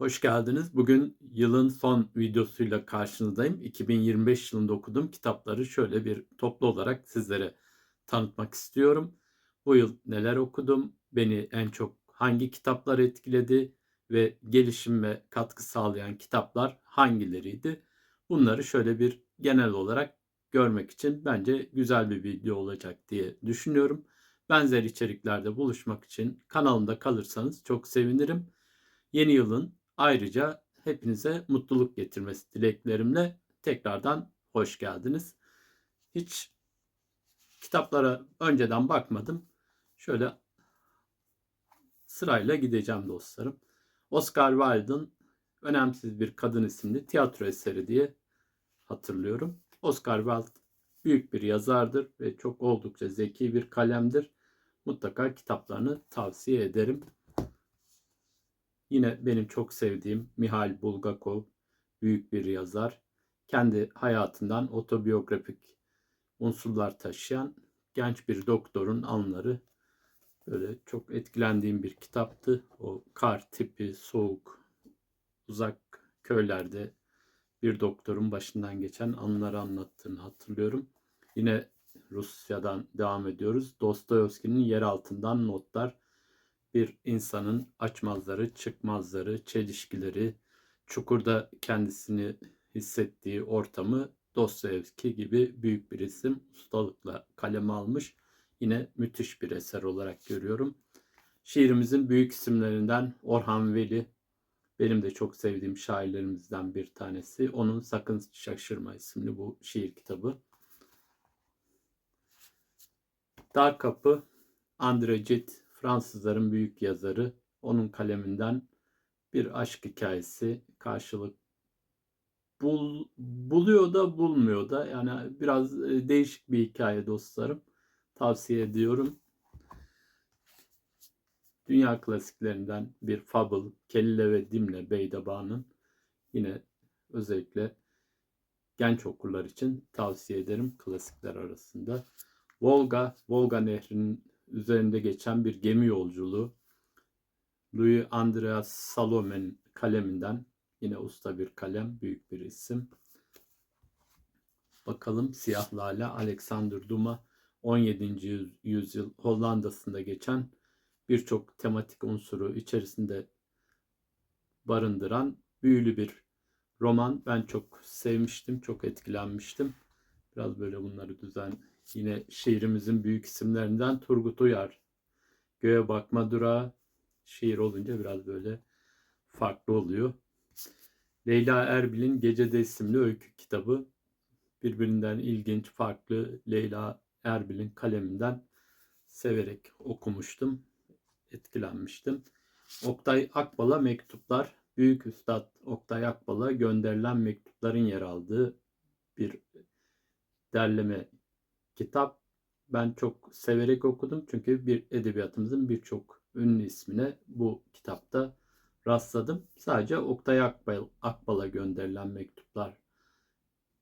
Hoş geldiniz. Bugün yılın son videosuyla karşınızdayım. 2025 yılında okuduğum kitapları şöyle bir toplu olarak sizlere tanıtmak istiyorum. Bu yıl neler okudum, beni en çok hangi kitaplar etkiledi ve gelişime katkı sağlayan kitaplar hangileriydi? Bunları şöyle bir genel olarak görmek için bence güzel bir video olacak diye düşünüyorum. Benzer içeriklerde buluşmak için kanalımda kalırsanız çok sevinirim. Yeni yılın ayrıca hepinize mutluluk getirmesi dileklerimle tekrardan hoş geldiniz. Hiç kitaplara önceden bakmadım. Şöyle sırayla gideceğim dostlarım. Oscar Wilde'ın Önemsiz Bir Kadın isimli tiyatro eseri diye hatırlıyorum. Oscar Wilde büyük bir yazardır ve çok oldukça zeki bir kalemdir. Mutlaka kitaplarını tavsiye ederim. Yine benim çok sevdiğim Mihail Bulgakov, büyük bir yazar. Kendi hayatından otobiyografik unsurlar taşıyan genç bir doktorun anları. Böyle çok etkilendiğim bir kitaptı. O kar tipi, soğuk, uzak köylerde bir doktorun başından geçen anıları anlattığını hatırlıyorum. Yine Rusya'dan devam ediyoruz. Dostoyevski'nin yer altından notlar bir insanın açmazları, çıkmazları, çelişkileri, çukurda kendisini hissettiği ortamı Dostoyevski gibi büyük bir isim ustalıkla kaleme almış. Yine müthiş bir eser olarak görüyorum. Şiirimizin büyük isimlerinden Orhan Veli benim de çok sevdiğim şairlerimizden bir tanesi. Onun Sakın Şaşırma isimli bu şiir kitabı. Dar Kapı André Gide Fransızların büyük yazarı. Onun kaleminden bir aşk hikayesi karşılık bul, buluyor da bulmuyor da yani biraz e, değişik bir hikaye dostlarım. Tavsiye ediyorum. Dünya klasiklerinden bir Fable, Kelle ve Dimle Beydaba'nın yine özellikle genç okurlar için tavsiye ederim klasikler arasında. Volga, Volga Nehri'nin üzerinde geçen bir gemi yolculuğu. Louis Andreas Salome'nin kaleminden yine usta bir kalem, büyük bir isim. Bakalım Siyah Lale Alexander Duma 17. yüzyıl Hollanda'sında geçen birçok tematik unsuru içerisinde barındıran büyülü bir roman. Ben çok sevmiştim, çok etkilenmiştim. Biraz böyle bunları düzen Yine şiirimizin büyük isimlerinden Turgut Uyar. Göğe bakma durağı şiir olunca biraz böyle farklı oluyor. Leyla Erbil'in Gecede isimli öykü kitabı. Birbirinden ilginç, farklı Leyla Erbil'in kaleminden severek okumuştum. Etkilenmiştim. Oktay Akbal'a mektuplar. Büyük Üstad Oktay Akbal'a gönderilen mektupların yer aldığı bir derleme kitap ben çok severek okudum. Çünkü bir edebiyatımızın birçok ünlü ismine bu kitapta rastladım. Sadece Oktay Akbal, Akbal'a gönderilen mektuplar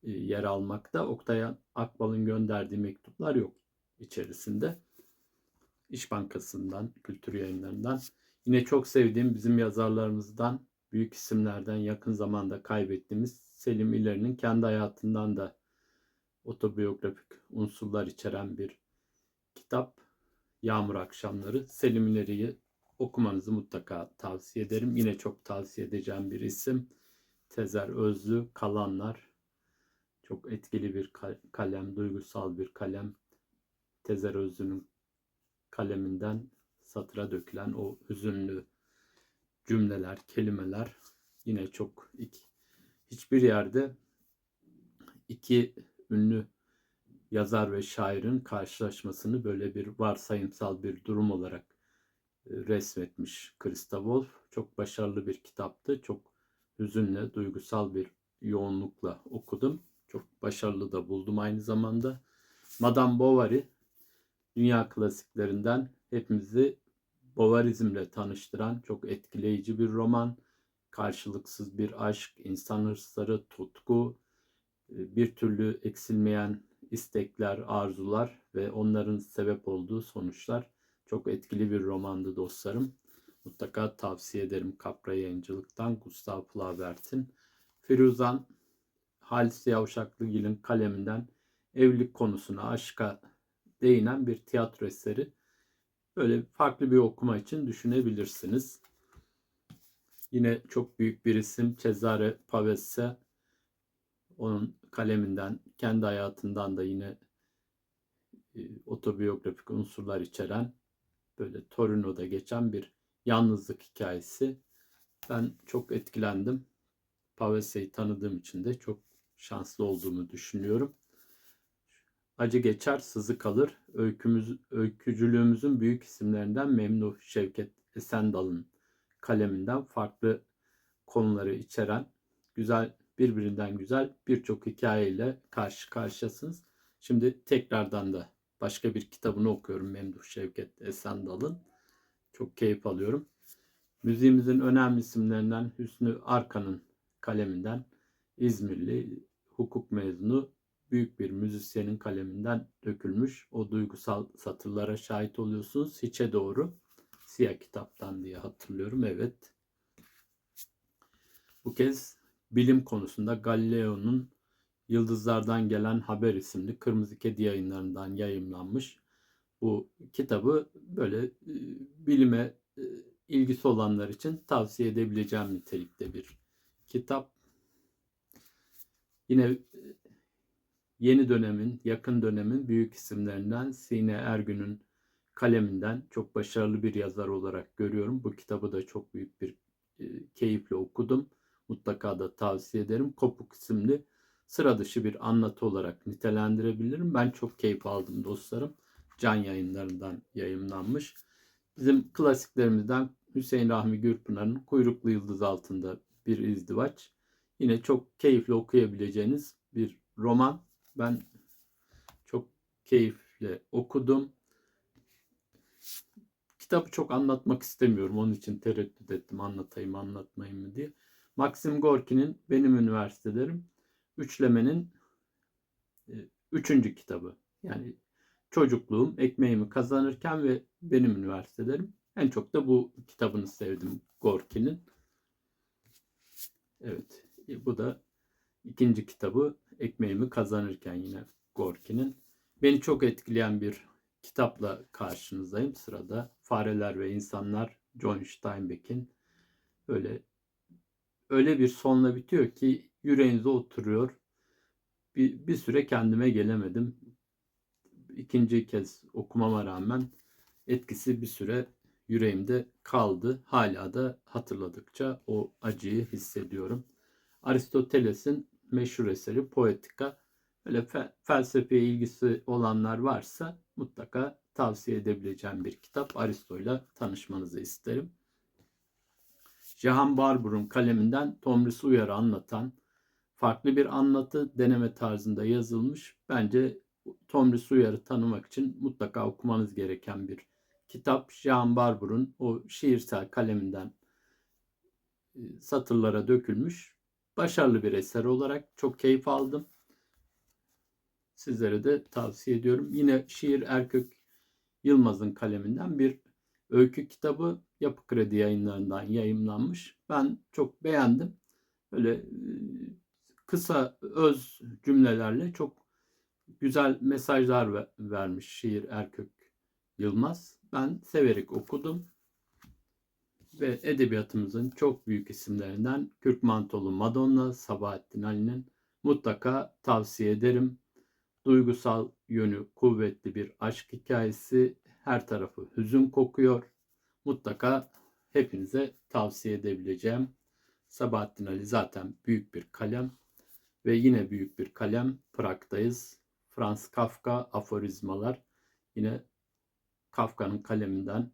e, yer almakta. Oktay Akbal'ın gönderdiği mektuplar yok içerisinde. İş Bankası'ndan, kültür yayınlarından. Yine çok sevdiğim bizim yazarlarımızdan, büyük isimlerden yakın zamanda kaybettiğimiz Selim İleri'nin kendi hayatından da otobiyografik unsurlar içeren bir kitap. Yağmur Akşamları. Selim İleri'yi okumanızı mutlaka tavsiye ederim. Yine çok tavsiye edeceğim bir isim. Tezer Özlü, Kalanlar. Çok etkili bir kalem, duygusal bir kalem. Tezer Özlü'nün kaleminden satıra dökülen o hüzünlü cümleler, kelimeler yine çok iki, hiçbir yerde iki ünlü yazar ve şairin karşılaşmasını böyle bir varsayımsal bir durum olarak e, resmetmiş Krista Wolf. Çok başarılı bir kitaptı. Çok hüzünle, duygusal bir yoğunlukla okudum. Çok başarılı da buldum aynı zamanda. Madame Bovary dünya klasiklerinden hepimizi Bovarizmle tanıştıran çok etkileyici bir roman. Karşılıksız bir aşk, insan hırsları, tutku, bir türlü eksilmeyen istekler, arzular ve onların sebep olduğu sonuçlar çok etkili bir romandı dostlarım. Mutlaka tavsiye ederim Kapra Yayıncılık'tan Gustav Flaubert'in. Firuzan Halis Yavşaklıgil'in kaleminden evlilik konusuna, aşka değinen bir tiyatro eseri. Böyle farklı bir okuma için düşünebilirsiniz. Yine çok büyük bir isim Cesare Pavese. Onun kaleminden, kendi hayatından da yine e, otobiyografik unsurlar içeren böyle Torino'da geçen bir yalnızlık hikayesi. Ben çok etkilendim. Pavese'yi tanıdığım için de çok şanslı olduğumu düşünüyorum. Acı geçer, sızı kalır. Öykümüz, öykücülüğümüzün büyük isimlerinden Memnuh Şevket Esendal'ın kaleminden farklı konuları içeren güzel birbirinden güzel birçok hikayeyle karşı karşıyasınız. Şimdi tekrardan da başka bir kitabını okuyorum Memduh Şevket Esendal'ın. Çok keyif alıyorum. Müziğimizin önemli isimlerinden Hüsnü Arkan'ın kaleminden İzmirli hukuk mezunu büyük bir müzisyenin kaleminden dökülmüş. O duygusal satırlara şahit oluyorsunuz. Hiçe doğru. Siyah kitaptan diye hatırlıyorum. Evet. Bu kez bilim konusunda Galileo'nun Yıldızlardan Gelen Haber isimli Kırmızı Kedi yayınlarından yayımlanmış. Bu kitabı böyle e, bilime e, ilgisi olanlar için tavsiye edebileceğim nitelikte bir kitap. Yine e, yeni dönemin, yakın dönemin büyük isimlerinden Sine Ergün'ün kaleminden çok başarılı bir yazar olarak görüyorum. Bu kitabı da çok büyük bir keyifle okudum. Mutlaka da tavsiye ederim. Kopuk isimli sıra dışı bir anlatı olarak nitelendirebilirim. Ben çok keyif aldım dostlarım. Can yayınlarından yayımlanmış. Bizim klasiklerimizden Hüseyin Rahmi Gürpınar'ın Kuyruklu Yıldız Altında Bir İzdivaç. Yine çok keyifli okuyabileceğiniz bir roman. Ben çok keyifle okudum. Kitabı çok anlatmak istemiyorum. Onun için tereddüt ettim anlatayım anlatmayayım mı diye. Maxim Gorki'nin Benim Üniversitelerim üçlemenin e, üçüncü kitabı. Yani çocukluğum, ekmeğimi kazanırken ve benim üniversitelerim. En çok da bu kitabını sevdim Gorki'nin. Evet, e, bu da ikinci kitabı ekmeğimi kazanırken yine Gorki'nin. Beni çok etkileyen bir kitapla karşınızdayım sırada. Fareler ve İnsanlar John Steinbeck'in öyle öyle bir sonla bitiyor ki yüreğinize oturuyor. Bir, bir süre kendime gelemedim. İkinci kez okumama rağmen etkisi bir süre yüreğimde kaldı. Hala da hatırladıkça o acıyı hissediyorum. Aristoteles'in meşhur eseri Poetika. Öyle fe, felsefeye ilgisi olanlar varsa mutlaka tavsiye edebileceğim bir kitap. Aristo'yla tanışmanızı isterim. Cihan Barbur'un kaleminden Tomris Uyar'ı anlatan farklı bir anlatı deneme tarzında yazılmış. Bence Tomris Uyar'ı tanımak için mutlaka okumanız gereken bir kitap. Jean Barbur'un o şiirsel kaleminden e, satırlara dökülmüş. Başarılı bir eser olarak çok keyif aldım. Sizlere de tavsiye ediyorum. Yine Şiir Erkök Yılmaz'ın kaleminden bir öykü kitabı Yapı Kredi yayınlarından yayımlanmış. Ben çok beğendim. Böyle kısa öz cümlelerle çok güzel mesajlar vermiş şiir Erkök Yılmaz. Ben severek okudum. Ve edebiyatımızın çok büyük isimlerinden Kürk Mantolu Madonna, Sabahattin Ali'nin mutlaka tavsiye ederim. Duygusal yönü kuvvetli bir aşk hikayesi. Her tarafı hüzün kokuyor. Mutlaka hepinize tavsiye edebileceğim. Sabahattin Ali zaten büyük bir kalem ve yine büyük bir kalem. Prag'dayız. Franz Kafka aforizmalar yine Kafka'nın kaleminden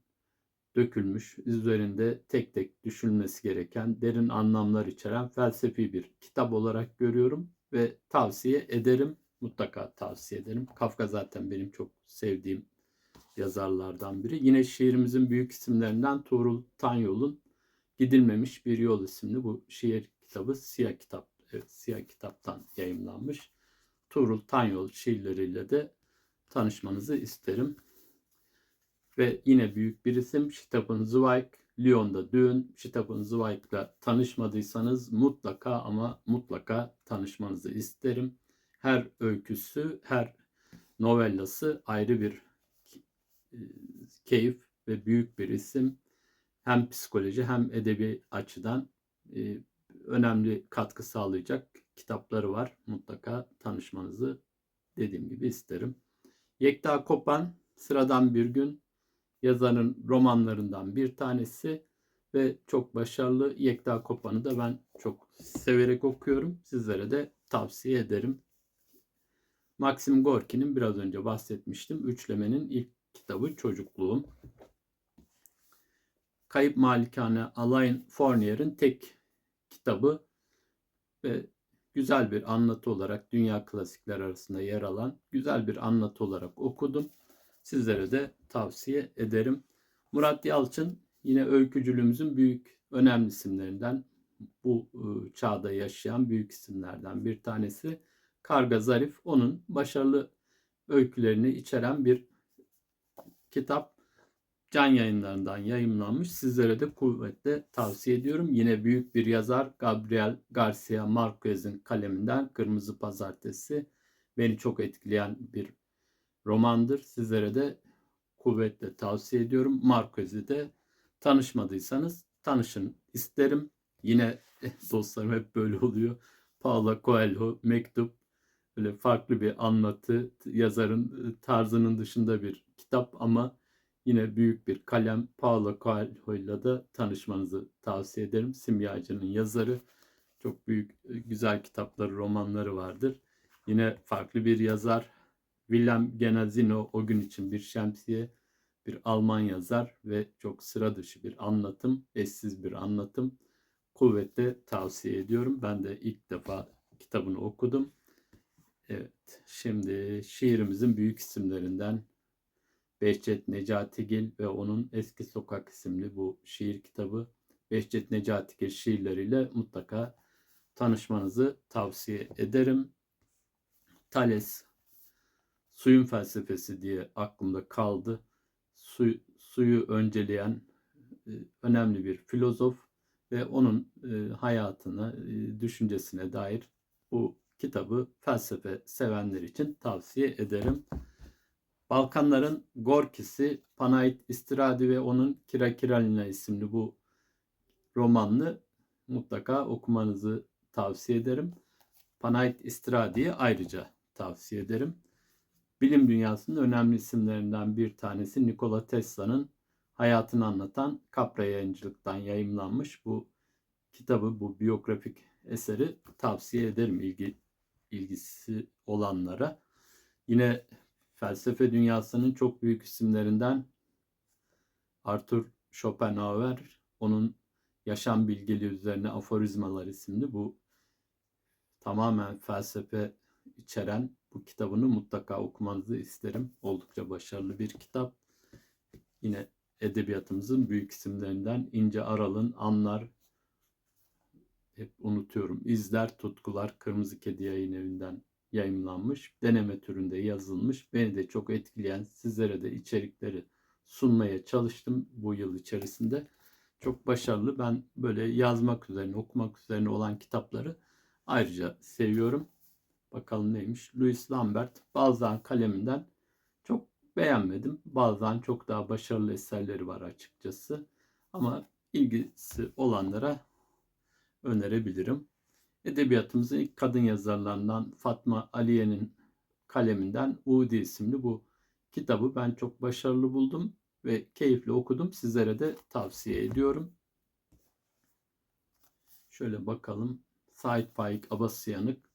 dökülmüş, üzerinde tek tek düşünülmesi gereken derin anlamlar içeren felsefi bir kitap olarak görüyorum ve tavsiye ederim. Mutlaka tavsiye ederim. Kafka zaten benim çok sevdiğim yazarlardan biri. Yine şiirimizin büyük isimlerinden Tuğrul Tanyol'un Gidilmemiş Bir Yol isimli bu şiir kitabı Siyah Kitap, evet, Siyah Kitap'tan yayımlanmış. Tuğrul Tanyol şiirleriyle de tanışmanızı isterim. Ve yine büyük bir isim Stephen Zweig Lyon'da düğün. Stepan Zweig'la tanışmadıysanız mutlaka ama mutlaka tanışmanızı isterim. Her öyküsü, her novellası ayrı bir keyif ve büyük bir isim. Hem psikoloji hem edebi açıdan e, önemli katkı sağlayacak kitapları var. Mutlaka tanışmanızı dediğim gibi isterim. Yekta Kopan Sıradan Bir Gün yazarın romanlarından bir tanesi ve çok başarılı. Yekta Kopan'ı da ben çok severek okuyorum. Sizlere de tavsiye ederim. Maxim Gorki'nin biraz önce bahsetmiştim. Üçlemenin ilk kitabı Çocukluğum. Kayıp Malikane Alain Fournier'in tek kitabı ve güzel bir anlatı olarak dünya klasikler arasında yer alan güzel bir anlatı olarak okudum. Sizlere de tavsiye ederim. Murat Yalçın yine öykücülüğümüzün büyük önemli isimlerinden bu ıı, çağda yaşayan büyük isimlerden bir tanesi. Karga Zarif onun başarılı öykülerini içeren bir kitap. Can yayınlarından yayımlanmış. Sizlere de kuvvetle tavsiye ediyorum. Yine büyük bir yazar Gabriel Garcia Marquez'in kaleminden Kırmızı Pazartesi beni çok etkileyen bir romandır. Sizlere de kuvvetle tavsiye ediyorum. Marquez'i de tanışmadıysanız tanışın isterim. Yine dostlarım hep böyle oluyor. Paulo Coelho mektup böyle farklı bir anlatı yazarın tarzının dışında bir kitap ama yine büyük bir kalem Paulo Coelho ile de tanışmanızı tavsiye ederim. Simyacının yazarı çok büyük güzel kitapları, romanları vardır. Yine farklı bir yazar William Genazino o gün için bir şemsiye bir Alman yazar ve çok sıra dışı bir anlatım, eşsiz bir anlatım. Kuvvetle tavsiye ediyorum. Ben de ilk defa kitabını okudum. Evet, şimdi şiirimizin büyük isimlerinden Behçet Necatigil ve onun Eski Sokak isimli bu şiir kitabı. Behçet Necatigil şiirleriyle mutlaka tanışmanızı tavsiye ederim. Thales suyun felsefesi diye aklımda kaldı. Su, suyu önceleyen e, önemli bir filozof ve onun e, hayatına, e, düşüncesine dair bu kitabı felsefe sevenler için tavsiye ederim. Balkanların Gorkisi, Panayit İstiradi ve onun Kira Kiralina isimli bu romanını mutlaka okumanızı tavsiye ederim. Panayit İstiradi'yi ayrıca tavsiye ederim. Bilim dünyasının önemli isimlerinden bir tanesi Nikola Tesla'nın hayatını anlatan Capra yayıncılıktan yayımlanmış bu kitabı, bu biyografik eseri tavsiye ederim ilgi ilgisi olanlara. Yine felsefe dünyasının çok büyük isimlerinden Arthur Schopenhauer, onun yaşam bilgeliği üzerine aforizmalar isimli bu tamamen felsefe içeren bu kitabını mutlaka okumanızı isterim. Oldukça başarılı bir kitap. Yine edebiyatımızın büyük isimlerinden İnce Aral'ın Anlar, hep unutuyorum. İzler, Tutkular, Kırmızı Kedi yayın evinden yayınlanmış. Deneme türünde yazılmış. Beni de çok etkileyen sizlere de içerikleri sunmaya çalıştım bu yıl içerisinde. Çok başarılı. Ben böyle yazmak üzerine, okumak üzerine olan kitapları ayrıca seviyorum. Bakalım neymiş. Louis Lambert bazen kaleminden çok beğenmedim. Bazen çok daha başarılı eserleri var açıkçası. Ama ilgisi olanlara önerebilirim. Edebiyatımızın ilk kadın yazarlarından Fatma Aliye'nin kaleminden Udi isimli bu kitabı ben çok başarılı buldum ve keyifli okudum. Sizlere de tavsiye ediyorum. Şöyle bakalım. Said Faik Abasıyanık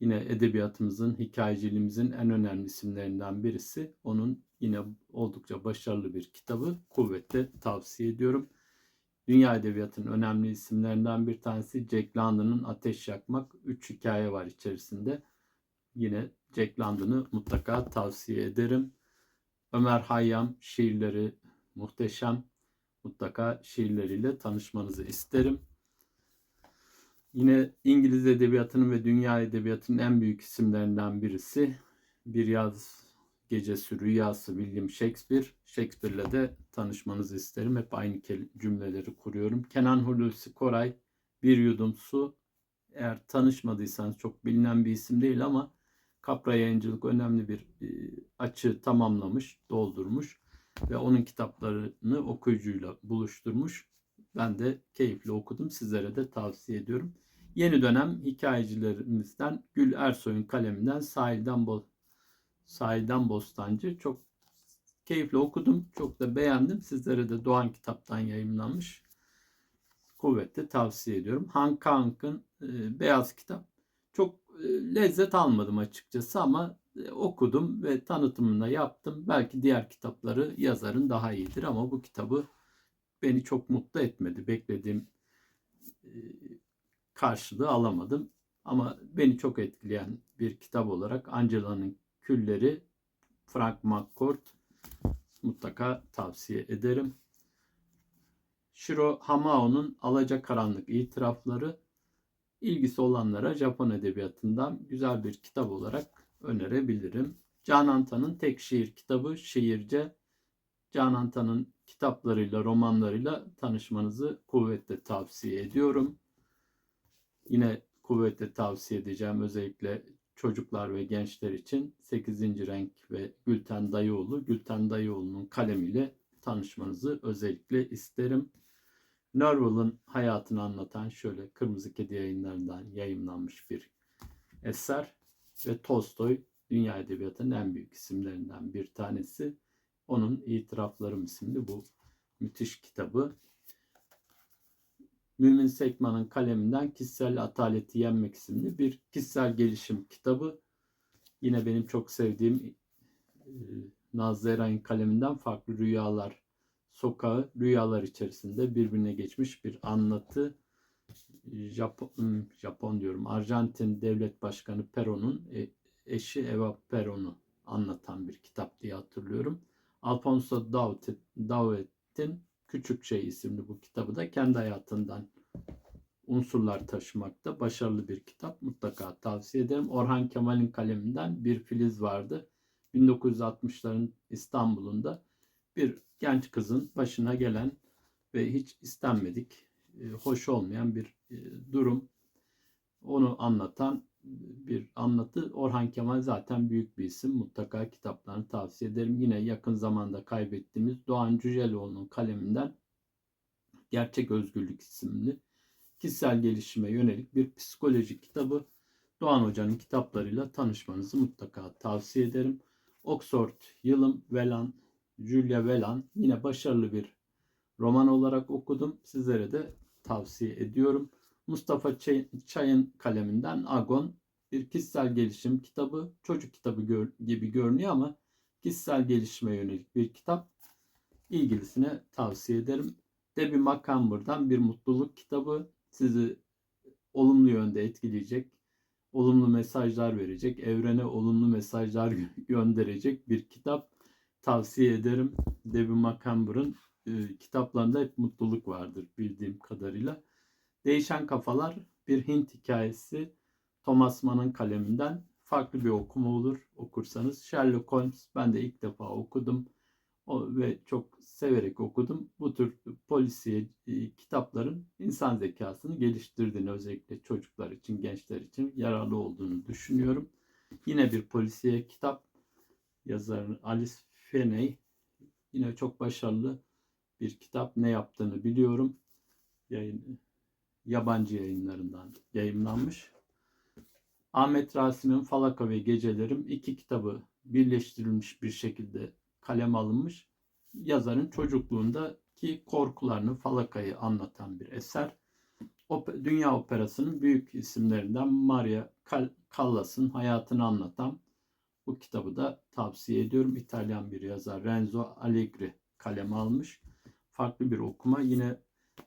yine edebiyatımızın, hikayeciliğimizin en önemli isimlerinden birisi. Onun yine oldukça başarılı bir kitabı. Kuvvetle tavsiye ediyorum. Dünya Edebiyatı'nın önemli isimlerinden bir tanesi Jack London'ın Ateş Yakmak. Üç hikaye var içerisinde. Yine Jack London'ı mutlaka tavsiye ederim. Ömer Hayyam şiirleri muhteşem. Mutlaka şiirleriyle tanışmanızı isterim. Yine İngiliz edebiyatının ve dünya edebiyatının en büyük isimlerinden birisi. Bir yaz Gecesi Rüyası William Shakespeare. Shakespeare'le de tanışmanızı isterim. Hep aynı cümleleri kuruyorum. Kenan Hulusi Koray Bir Yudum Su. Eğer tanışmadıysanız çok bilinen bir isim değil ama Kapra Yayıncılık önemli bir e, açı tamamlamış, doldurmuş ve onun kitaplarını okuyucuyla buluşturmuş. Ben de keyifle okudum. Sizlere de tavsiye ediyorum. Yeni dönem hikayecilerimizden Gül Ersoy'un kaleminden Sahilden, Bo Sahilden Bostancı çok keyifle okudum. Çok da beğendim. Sizlere de Doğan kitaptan yayınlanmış. Kuvvetle tavsiye ediyorum. Han Kang'ın e, Beyaz Kitap. Çok e, lezzet almadım açıkçası ama e, okudum ve tanıtımını da yaptım. Belki diğer kitapları yazarın daha iyidir ama bu kitabı beni çok mutlu etmedi. Beklediğim e, karşılığı alamadım. Ama beni çok etkileyen bir kitap olarak Angela'nın Külleri Frank McCourt mutlaka tavsiye ederim. Shiro Hamao'nun Alacakaranlık İtirafları ilgisi olanlara Japon edebiyatından güzel bir kitap olarak önerebilirim. Canan Tan'ın tek şiir kitabı Şiirce. Canan Tan'ın kitaplarıyla, romanlarıyla tanışmanızı kuvvetle tavsiye ediyorum. Yine kuvvetle tavsiye edeceğim özellikle çocuklar ve gençler için 8. renk ve Gülten Dayıoğlu. Gülten Dayıoğlu'nun kalemiyle tanışmanızı özellikle isterim. Nerval'ın hayatını anlatan şöyle Kırmızı Kedi yayınlarından yayımlanmış bir eser ve Tolstoy dünya edebiyatının en büyük isimlerinden bir tanesi. Onun İtiraflarım isimli bu müthiş kitabı. Mümin Sekman'ın kaleminden Kişisel Ataleti Yenmek isimli bir kişisel gelişim kitabı. Yine benim çok sevdiğim e, Nazlı Eray'ın kaleminden Farklı Rüyalar Sokağı rüyalar içerisinde birbirine geçmiş bir anlatı. Japon, hmm, Japon diyorum Arjantin Devlet Başkanı Peron'un e, eşi Eva Peron'u anlatan bir kitap diye hatırlıyorum. Alfonso Dauet'in Küçük Şey isimli bu kitabı da kendi hayatından unsurlar taşımakta. Başarılı bir kitap. Mutlaka tavsiye ederim. Orhan Kemal'in kaleminden bir filiz vardı. 1960'ların İstanbul'unda bir genç kızın başına gelen ve hiç istenmedik, e, hoş olmayan bir e, durum. Onu anlatan bir anlatı. Orhan Kemal zaten büyük bir isim. Mutlaka kitaplarını tavsiye ederim. Yine yakın zamanda kaybettiğimiz Doğan Cüceloğlu'nun kaleminden Gerçek Özgürlük isimli kişisel gelişime yönelik bir psikoloji kitabı. Doğan Hoca'nın kitaplarıyla tanışmanızı mutlaka tavsiye ederim. Oxford, Yılım, Velan, Julia Velan yine başarılı bir roman olarak okudum. Sizlere de tavsiye ediyorum. Mustafa Çay'ın kaleminden Agon bir kişisel gelişim kitabı. Çocuk kitabı gör, gibi görünüyor ama kişisel gelişime yönelik bir kitap. İlgilisine tavsiye ederim. Debbie McCamber'dan bir mutluluk kitabı. Sizi olumlu yönde etkileyecek, olumlu mesajlar verecek, evrene olumlu mesajlar gönderecek bir kitap tavsiye ederim. Debbie McCamber'ın e, kitaplarında hep mutluluk vardır bildiğim kadarıyla. Değişen Kafalar bir Hint hikayesi Thomas Mann'ın kaleminden farklı bir okuma olur okursanız. Sherlock Holmes ben de ilk defa okudum o, ve çok severek okudum. Bu tür polisiye e, kitapların insan zekasını geliştirdiğini özellikle çocuklar için, gençler için yararlı olduğunu düşünüyorum. Yine bir polisiye kitap yazarı Alice Feney yine çok başarılı bir kitap ne yaptığını biliyorum. Yayın, yabancı yayınlarından yayınlanmış. Ahmet Rasim'in Falaka ve Gecelerim iki kitabı birleştirilmiş bir şekilde kalem alınmış. Yazarın çocukluğundaki korkularını, falakayı anlatan bir eser. Dünya Operası'nın büyük isimlerinden Maria Callas'ın hayatını anlatan bu kitabı da tavsiye ediyorum. İtalyan bir yazar Renzo Allegri kaleme almış. Farklı bir okuma. Yine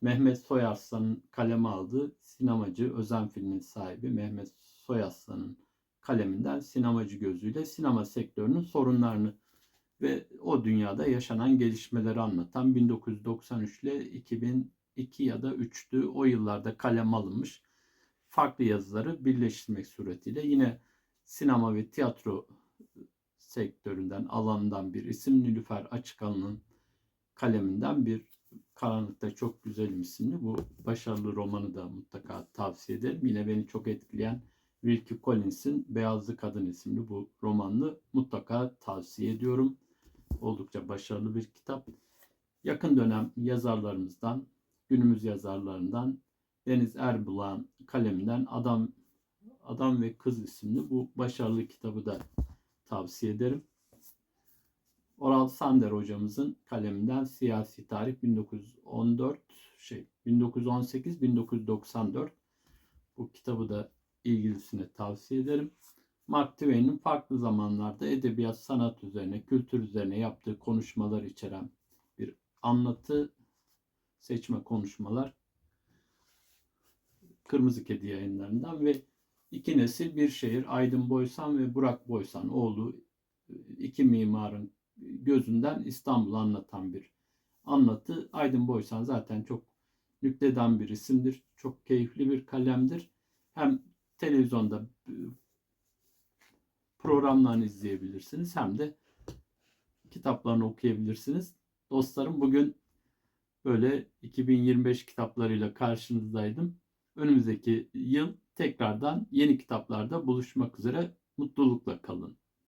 Mehmet Soyarslan'ın kaleme aldığı sinemacı özen filmin sahibi Mehmet Soyarslan'ın kaleminden sinemacı gözüyle sinema sektörünün sorunlarını ve o dünyada yaşanan gelişmeleri anlatan 1993 ile 2002 ya da 3'tü o yıllarda kalem alınmış farklı yazıları birleştirmek suretiyle yine sinema ve tiyatro sektöründen, alandan bir isim. Nilüfer Açıkalın'ın kaleminden bir Karanlıkta Çok Güzelim isimli bu başarılı romanı da mutlaka tavsiye ederim. Yine beni çok etkileyen Wilkie Collins'in Beyazlı Kadın isimli bu romanını mutlaka tavsiye ediyorum. Oldukça başarılı bir kitap. Yakın dönem yazarlarımızdan, günümüz yazarlarından Deniz Erbulak'ın kaleminden Adam Adam ve Kız isimli bu başarılı kitabı da tavsiye ederim. Oral Sander hocamızın kaleminden Siyasi Tarih 1914 şey 1918 1994 bu kitabı da ilgilisine tavsiye ederim. Mark Twain'in farklı zamanlarda edebiyat, sanat üzerine, kültür üzerine yaptığı konuşmalar içeren bir anlatı, seçme konuşmalar Kırmızı Kedi yayınlarından ve iki nesil bir şehir Aydın Boysan ve Burak Boysan oğlu iki mimarın gözünden İstanbul'u anlatan bir anlatı. Aydın Boysan zaten çok nükleden bir isimdir. Çok keyifli bir kalemdir. Hem televizyonda e, programlarını izleyebilirsiniz hem de kitaplarını okuyabilirsiniz. Dostlarım bugün böyle 2025 kitaplarıyla karşınızdaydım. Önümüzdeki yıl tekrardan yeni kitaplarda buluşmak üzere mutlulukla kalın.